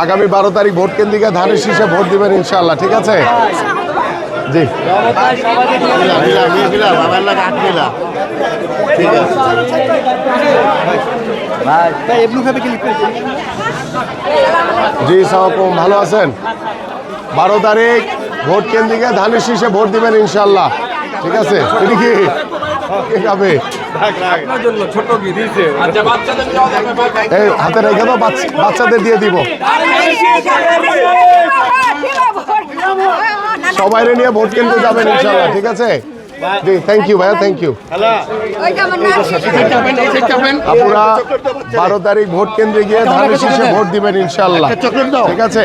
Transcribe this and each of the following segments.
আগামী বারো তারিখ ভোট কেন্দ্রিকা ধানের শীষে ভোট দিবেন ইনশাল্লাহ ঠিক আছে? জি। জি ভালো আছেন? বারো তারিখ ভোট কেন্দ্রিকা ধানের শীষে ভোট দিবেন ইনশাল্লাহ ঠিক আছে? কে খাবে? এই হাতে রেখে দাও বাচ্চা- বাচ্চাদের দিয়ে দিব। সবাই নিয়ে ভোট কেন্দ্রে যাবেন ইনশাল্লাহ ঠিক আছে? জি থ্যাংক ইউ ভাইয়া থ্যাংক ইউ আপনারা বারো তারিখ ভোট কেন্দ্রে গিয়ে ধানের শীষে ভোট দিবেন ইনশাল্লাহ ঠিক আছে?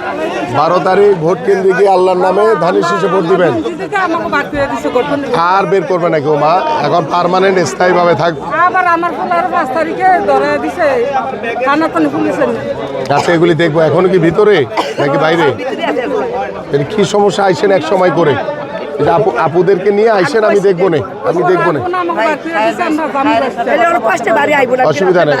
বারো তারিখ ভোট কেন্দ্রে গিয়ে আল্লাহর নামে ধানের শীষে ভোট দিবেন। আর বের করবে না কেউ মা। এখন পারমানেন্ট স্থায়ীভাবে থাক। আবার আমার ফুলার পাঁচ তারিখে ধরে দিছে। ফুলিছেন কাছে এগুলি দেখব। এখনও কি ভিতরে নাকি বাইরে? এর কি সমস্যা? আইসেন এক সময় করে। আপু আপুদেরকে নিয়ে আইসেন আমি দেখব না। আমি দেখব না। অসুবিধা নেই।